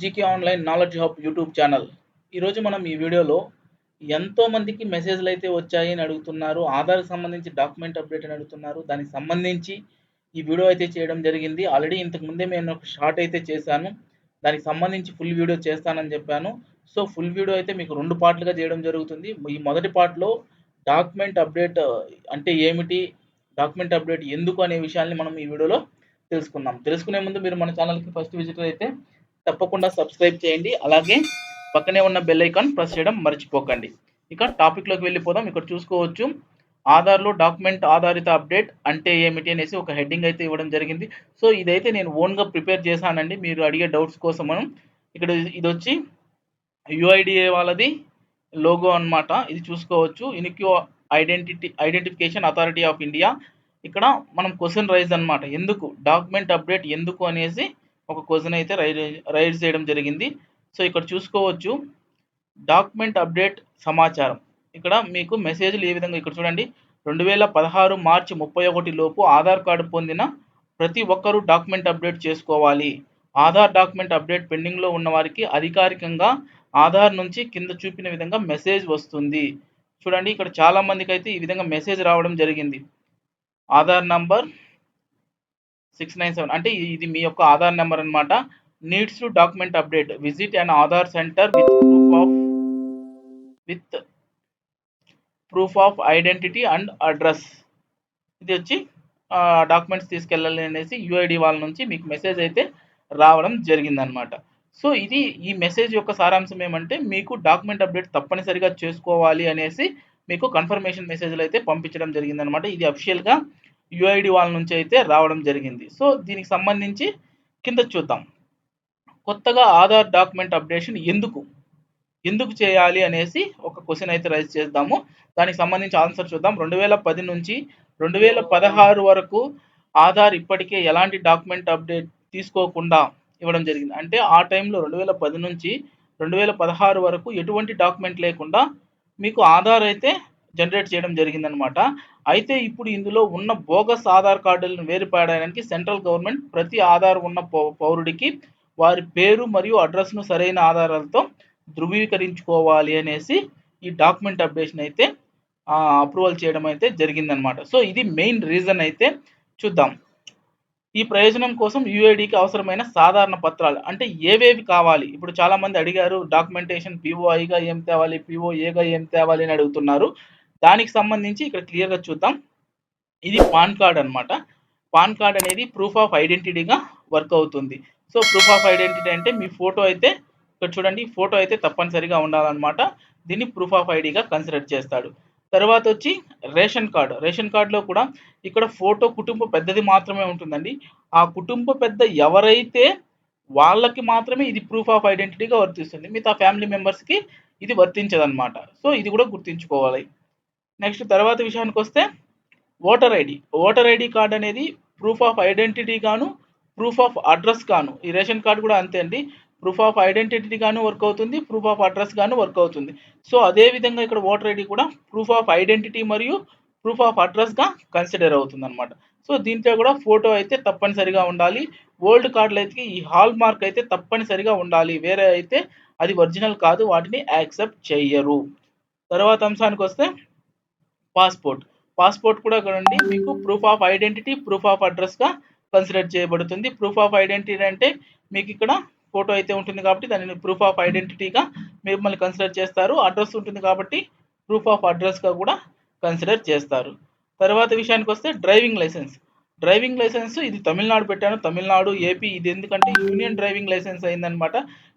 GK online knowledge hub YouTube channel. ఈరోజు మనం ఈ వీడియోలో ఎంతో మందికి మెసేజ్లు అయితే వచ్చాయి అని అడుగుతున్నారు ఆధార్ సంబంధించి డాక్యుమెంట్ అప్డేట్ అని అడుగుతున్నారు. దానికి సంబంధించి ఈ వీడియో అయితే చేయడం జరిగింది. ఆల్రెడీ ఇంతకు ముందే నేను ఒక షార్ట్ అయితే చేశాను. దానికి సంబంధించి ఫుల్ వీడియో చేస్తానని చెప్పాను. సో ఫుల్ వీడియో అయితే మీకు రెండు పార్ట్లుగా చేయడం జరుగుతుంది. ఈ మొదటి పార్ట్లో డాక్యుమెంట్ అప్డేట్ అంటే ఏమిటి డాక్యుమెంట్ అప్డేట్ ఎందుకు అనే విషయాన్ని మనం ఈ వీడియోలో తెలుసుకుందాం. తెలుసుకునే ముందు మీరు మన ఛానల్కి ఫస్ట్ విజిటర్ అయితే తప్పకుండా సబ్స్క్రైబ్ చేయండి. అలాగే పక్కనే ఉన్న బెల్ ఐకాన్ ప్రెస్ చేయడం మర్చిపోకండి. ఇక టాపిక్లోకి వెళ్ళిపోదాం. ఇక్కడ చూసుకోవచ్చు. ఆధార్లో డాక్యుమెంట్ ఆధారిత అప్డేట్ అంటే ఏమిటి అనేసి ఒక హెడ్డింగ్ అయితే ఇవ్వడం జరిగింది. సో ఇదైతే నేను ఓన్గా ప్రిపేర్ చేశానండి. మీరు అడిగే డౌట్స్ కోసం మనం ఇక్కడ ఇది వచ్చి యుఐడిఏ వాళ్ళది లోగో అన్నమాట. ఇది చూసుకోవచ్చు. Unique identity identification authority of India ఇక్కడ మనం క్వశ్చన్ రైజ్ అన్నమాట. ఎందుకు? డాక్యుమెంట్ అప్డేట్ ఎందుకు అనేసి ఒక క్వశ్చన్ అయితే రైల్ రైజ్ చేయడం జరిగింది. సో ఇక్కడ చూసుకోవచ్చు. డాక్యుమెంట్ అప్డేట్ సమాచారం. ఇక్కడ మీకు మెసేజ్లు ఏ విధంగా ఇక్కడ చూడండి. రెండు వేల పదహారు మార్చి ముప్పై ఒకటి లోపు ఆధార్ కార్డు పొందిన ప్రతి ఒక్కరూ డాక్యుమెంట్ అప్డేట్ చేసుకోవాలి. ఆధార్ డాక్యుమెంట్ అప్డేట్ పెండింగ్లో ఉన్న వారికి అధికారికంగా ఆధార్ నుంచి కింద చూపిన విధంగా మెసేజ్ వస్తుంది. చూడండి ఇక్కడ చాలామందికి అయితే ఈ విధంగా మెసేజ్ రావడం జరిగింది. Aadhaar number six nine seven అంటే ఇది మీ యొక్క ఆధార్ నెంబర్ అనమాట needs to document update. Visit and Aadhaar centre with proof of with proof of identity and address. ఇది వచ్చి డాక్యుమెంట్స్ తీసుకెళ్ళాలి అనేసి యుఐడి వాళ్ళ నుంచి మీకు మెసేజ్ అయితే రావడం జరిగిందనమాట సో ఇది ఈ మెసేజ్ యొక్క సారాంశం ఏమంటే మీకు డాక్యుమెంట్ అప్డేట్ తప్పనిసరిగా చేసుకోవాలి అనేసి మీకు కన్ఫర్మేషన్ మెసేజ్లు అయితే పంపించడం జరిగిందనమాట ఇది అఫిషియల్గా యుఐడి వాళ్ళ నుంచి అయితే రావడం జరిగింది. సో దీనికి సంబంధించి కింద చూద్దాం. కొత్తగా ఆధార్ డాక్యుమెంట్ అప్డేషన్ ఎందుకు? ఎందుకు చేయాలి అనేసి ఒక క్వశ్చన్ అయితే రైజ్ చేద్దాము. దానికి సంబంధించి ఆన్సర్ చూద్దాం. రెండు వేల పది నుంచి రెండు వేల పదహారు వరకు ఆధార్ ఇప్పటికే ఎలాంటి డాక్యుమెంట్ అప్డేట్ తీసుకోకుండా ఇవ్వడం జరిగింది. అంటే ఆ టైంలో రెండు వేల పది నుంచి రెండు వేల పదహారు వరకు ఎటువంటి డాక్యుమెంట్ లేకుండా మీకు ఆధార్ అయితే జనరేట్ చేయడం జరిగిందనమాట అయితే ఇప్పుడు ఇందులో ఉన్న బోగస్ ఆధార్ కార్డులను వేరుపడడానికి సెంట్రల్ గవర్నమెంట్ ప్రతి ఆధార్ ఉన్న పౌరుడికి వారి పేరు మరియు అడ్రస్ను సరైన ఆధారాలతో ధృవీకరించుకోవాలి అనేసి ఈ డాక్యుమెంట్ అప్డేషన్ అయితే అప్రూవల్ చేయడం అయితే జరిగిందనమాట సో ఇది మెయిన్ రీజన్ అయితే చూద్దాం. ఈ ప్రయోజనం కోసం యూఐడికి అవసరమైన సాధారణ పత్రాలు అంటే ఏవేవి కావాలి? ఇప్పుడు చాలామంది అడిగారు డాక్యుమెంటేషన్ పిఓఐగా ఏం తేవాలి పిఓఏగా ఏం తేవాలి అని అడుగుతున్నారు. దానికి సంబంధించి ఇక్కడ క్లియర్గా చూద్దాం. ఇది పాన్ కార్డ్ అనమాట పాన్ కార్డ్ అనేది ప్రూఫ్ ఆఫ్ ఐడెంటిటీగా వర్క్ అవుతుంది. సో ప్రూఫ్ ఆఫ్ ఐడెంటిటీ అంటే మీ ఫోటో అయితే ఇక్కడ చూడండి ఫోటో అయితే తప్పనిసరిగా ఉండాలన్నమాట. దీన్ని ప్రూఫ్ ఆఫ్ ఐడిగా కన్సిడర్ చేస్తాడు. తర్వాత వచ్చి రేషన్ కార్డు. రేషన్ కార్డులో కూడా ఇక్కడ ఫోటో కుటుంబ పెద్దది మాత్రమే ఉంటుందండి. ఆ కుటుంబ పెద్ద ఎవరైతే వాళ్ళకి మాత్రమే ఇది ప్రూఫ్ ఆఫ్ ఐడెంటిటీగా వర్తిస్తుంది. మిగతా ఫ్యామిలీ మెంబర్స్కి ఇది వర్తించదనమాట సో ఇది కూడా గుర్తుంచుకోవాలి. నెక్స్ట్ తర్వాత విషయానికి వస్తే voter ID. Voter ID card అనేది ప్రూఫ్ ఆఫ్ ఐడెంటిటీ గాను ప్రూఫ్ ఆఫ్ అడ్రస్ గాను. ఈ రేషన్ కార్డు కూడా అంతే అండి. ప్రూఫ్ ఆఫ్ ఐడెంటిటీ గాను వర్క్ అవుతుంది ప్రూఫ్ ఆఫ్ అడ్రస్ గాను వర్క్ అవుతుంది. సో అదే విధంగా ఇక్కడ ఓటర్ ఐడి కూడా ప్రూఫ్ ఆఫ్ ఐడెంటిటీ మరియు ప్రూఫ్ ఆఫ్ అడ్రస్గా కన్సిడర్ అవుతుంది అనమాట సో దీంట్లో కూడా ఫోటో అయితే తప్పనిసరిగా ఉండాలి. ఓల్డ్ కార్డులు అయితే ఈ హాల్ మార్క్ అయితే తప్పనిసరిగా ఉండాలి. వేరే అయితే అది ఒరిజినల్ కాదు వాటిని యాక్సెప్ట్ చెయ్యరు. తర్వాత అంశానికి వస్తే పాస్పోర్ట్. పాస్పోర్ట్ కూడా చూడండి మీకు proof of identity proof of అడ్రస్గా consider చేయబడుతుంది. ప్రూఫ్ ఆఫ్ ఐడెంటిటీ అంటే మీకు ఇక్కడ ఫోటో అయితే ఉంటుంది కాబట్టి దానిని ప్రూఫ్ ఆఫ్ ఐడెంటిటీగా మిమ్మల్ని కన్సిడర్ చేస్తారు. అడ్రస్ ఉంటుంది కాబట్టి ప్రూఫ్ ఆఫ్ అడ్రస్గా కూడా కన్సిడర్ చేస్తారు. తర్వాత విషయానికి వస్తే డ్రైవింగ్ లైసెన్స్ డ్రైవింగ్ లైసెన్స్ ఇది తమిళనాడు పెట్టాను. తమిళనాడు ఏపీ ఇది ఎందుకంటే యూనియన్ డ్రైవింగ్ లైసెన్స్ అయిందనమాట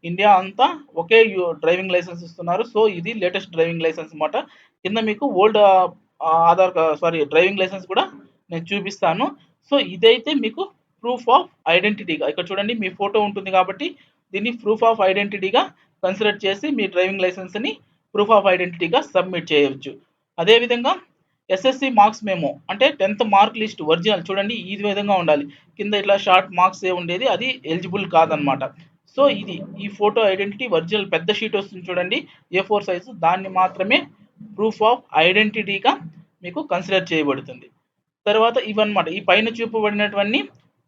ఇండియా అంతా ఒకే డ్రైవింగ్ లైసెన్స్ ఇస్తున్నారు. సో ఇది లేటెస్ట్ డ్రైవింగ్ లైసెన్స్ అనమాట కింద మీకు old Aadhaar sorry driving licence కూడా నేను చూపిస్తాను. సో ఇదైతే మీకు ప్రూఫ్ ఆఫ్ ఐడెంటిటీగా ఇక్కడ చూడండి మీ ఫోటో ఉంటుంది కాబట్టి దీన్ని ప్రూఫ్ ఆఫ్ ఐడెంటిటీగా కన్సిడర్ చేసి మీ డ్రైవింగ్ లైసెన్స్ని ప్రూఫ్ ఆఫ్ ఐడెంటిటీగా సబ్మిట్ చేయవచ్చు అదేవిధంగా ఎస్ఎస్సి మార్క్స్ మేము అంటే టెన్త్ మార్క్ లిస్ట్ ఒరిజినల్ చూడండి ఈ విధంగా ఉండాలి. కింద ఇట్లా షార్ట్ మార్క్స్ ఏ ఉండేది అది ఎలిజిబుల్ కాదనమాట సో ఇది ఈ ఫోటో ఐడెంటిటీ ఒరిజినల్ పెద్ద షీట్ వస్తుంది చూడండి ఏ ఫోర్ సైజు దాన్ని మాత్రమే ప్రూఫ్ ఆఫ్ ఐడెంటిటీగా మీకు కన్సిడర్ చేయబడుతుంది. తర్వాత ఇవన్నమాట ఈ పైన చూపబడినటువంటి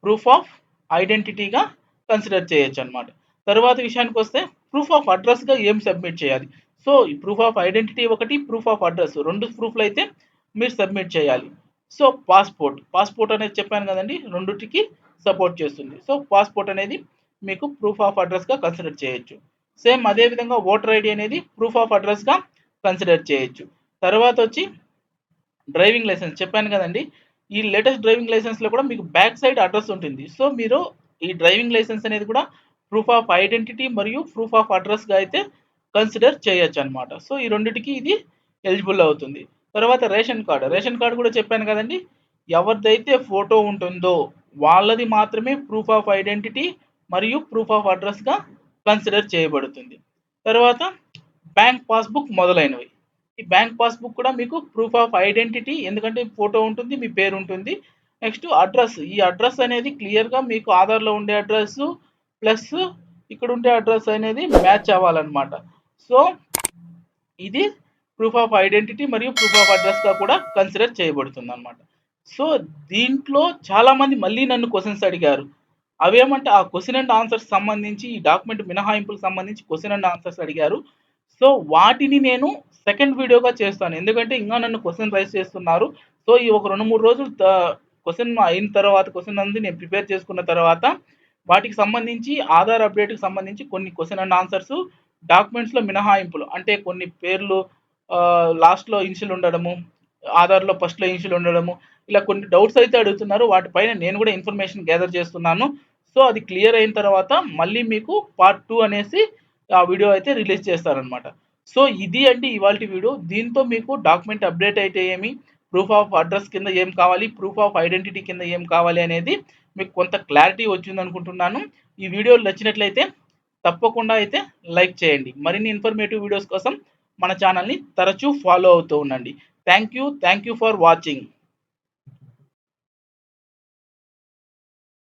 ప్రూఫ్ ఆఫ్ ఐడెంటిటీగా కన్సిడర్ చేయొచ్చు అనమాట తర్వాత విషయానికి వస్తే ప్రూఫ్ ఆఫ్ అడ్రస్గా ఏం సబ్మిట్ చేయాలి? సో ఈ ప్రూఫ్ ఆఫ్ ఐడెంటిటీ ఒకటి ప్రూఫ్ ఆఫ్ అడ్రస్ రెండు ప్రూఫ్లు అయితే మీరు సబ్మిట్ చేయాలి. సో పాస్పోర్ట్ పాస్పోర్ట్ అనేది చెప్పాను కదండి రెండుటికి సపోర్ట్ చేస్తుంది. సో పాస్పోర్ట్ అనేది మీకు ప్రూఫ్ ఆఫ్ అడ్రస్గా కన్సిడర్ చేయొచ్చు. సేమ్ అదే విధంగా ఓటర్ ఐడి అనేది ప్రూఫ్ ఆఫ్ అడ్రస్గా కన్సిడర్ చేయొచ్చు. తర్వాత వచ్చి డ్రైవింగ్ లైసెన్స్ చెప్పాను కదండి ఈ లేటెస్ట్ డ్రైవింగ్ లైసెన్స్లో కూడా మీకు బ్యాక్ సైడ్ అడ్రస్ ఉంటుంది. సో మీరు ఈ డ్రైవింగ్ లైసెన్స్ అనేది కూడా ప్రూఫ్ ఆఫ్ ఐడెంటిటీ మరియు ప్రూఫ్ ఆఫ్ అడ్రస్గా అయితే కన్సిడర్ చేయొచ్చు అనమాట సో ఈ రెండిటికి ఇది ఎలిజిబుల్ అవుతుంది. తర్వాత రేషన్ కార్డు. రేషన్ కార్డు కూడా చెప్పాను కదండి ఎవరిదైతే ఫోటో ఉంటుందో వాళ్ళది మాత్రమే ప్రూఫ్ ఆఫ్ ఐడెంటిటీ మరియు ప్రూఫ్ ఆఫ్ అడ్రస్గా కన్సిడర్ చేయబడుతుంది. తర్వాత బ్యాంక్ పాస్బుక్ మొదలైనవి. ఈ బ్యాంక్ పాస్బుక్ కూడా మీకు ప్రూఫ్ ఆఫ్ ఐడెంటిటీ ఎందుకంటే ఫోటో ఉంటుంది మీ పేరు ఉంటుంది. Next address. ఈ అడ్రస్ అనేది క్లియర్గా మీకు ఆధార్లో ఉండే అడ్రస్ ప్లస్ ఇక్కడ ఉండే అడ్రస్ అనేది మ్యాచ్ అవ్వాలన్నమాట. సో ఇది ప్రూఫ్ ఆఫ్ ఐడెంటిటీ మరియు ప్రూఫ్ ఆఫ్ అడ్రస్గా కూడా కన్సిడర్ చేయబడుతుంది అనమాట సో దీంట్లో చాలామంది మళ్ళీ నన్ను క్వశ్చన్స్ అడిగారు. అవేమంటే ఆ క్వశ్చన్ అండ్ ఆన్సర్స్ సంబంధించి ఈ డాక్యుమెంట్ మినహాయింపులకు సంబంధించి క్వశ్చన్ అండ్ ఆన్సర్స్ అడిగారు. సో వాటిని నేను సెకండ్ వీడియోగా చేస్తాను. ఎందుకంటే ఇంకా నన్ను క్వశ్చన్ రైస్ చేస్తున్నారు. సో ఈ ఒక రెండు మూడు రోజులు క్వశ్చన్ అయిన తర్వాత క్వశ్చన్ అంది నేను ప్రిపేర్ చేసుకున్న తర్వాత వాటికి సంబంధించి ఆధార్ అప్డేట్కి సంబంధించి కొన్ని క్వశ్చన్ అండ్ ఆన్సర్స్ డాక్యుమెంట్స్లో మినహాయింపులు. అంటే కొన్ని పేర్లు లాస్ట్లో ఇన్షియల్ ఉండడము ఆధార్లో ఫస్ట్లో ఇన్షియల్ ఉండడము ఇలా కొన్ని డౌట్స్ అయితే అడుగుతున్నారు. వాటిపైన నేను కూడా ఇన్ఫర్మేషన్ గ్యాదర్ చేస్తున్నాను. సో అది క్లియర్ అయిన తర్వాత మళ్ళీ మీకు పార్ట్ టూ అనేసి ఆ వీడియో అయితే రిలీజ్ చేస్తారనమాట సో ఇది అండి ఇవాళ వీడియో. దీంతో మీకు డాక్యుమెంట్ అప్డేట్ అయితే ఏమి? ప్రూఫ్ ఆఫ్ అడ్రస్ కింద ఏం కావాలి? ప్రూఫ్ ఆఫ్ ఐడెంటిటీ కింద ఏం కావాలి అనేది మీకు కొంత క్లారిటీ వచ్చింది అనుకుంటున్నాను. ఈ వీడియో నచ్చినట్లయితే తప్పకుండా అయితే లైక్ చేయండి. మరిన్ని ఇన్ఫర్మేటివ్ వీడియోస్ కోసం మన ఛానల్ని తరచూ ఫాలో అవుతూ ఉండండి. Thank you. Thank you for watching.